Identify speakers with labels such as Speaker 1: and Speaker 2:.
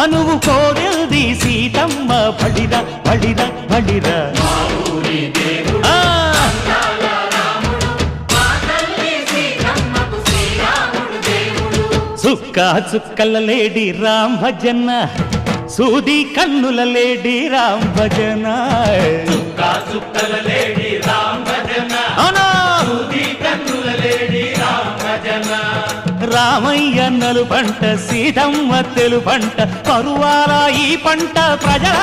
Speaker 1: మనువు కోడెల్ది సీతమ్మ బడిర బడిర ఆ, చుక్క చుక్కల లేడి రామ్ భజన సూది కన్నుల లేడి రామ్ భజన.
Speaker 2: చుక్కల లేడి రామ్ భజన
Speaker 1: అవునా?
Speaker 2: సూది కన్నుల లేడి రామ్ భజన.
Speaker 1: రామయ్య నలు పంట సీతమ్మ తెలు పంట కరువాల ఈ పంట ప్రజల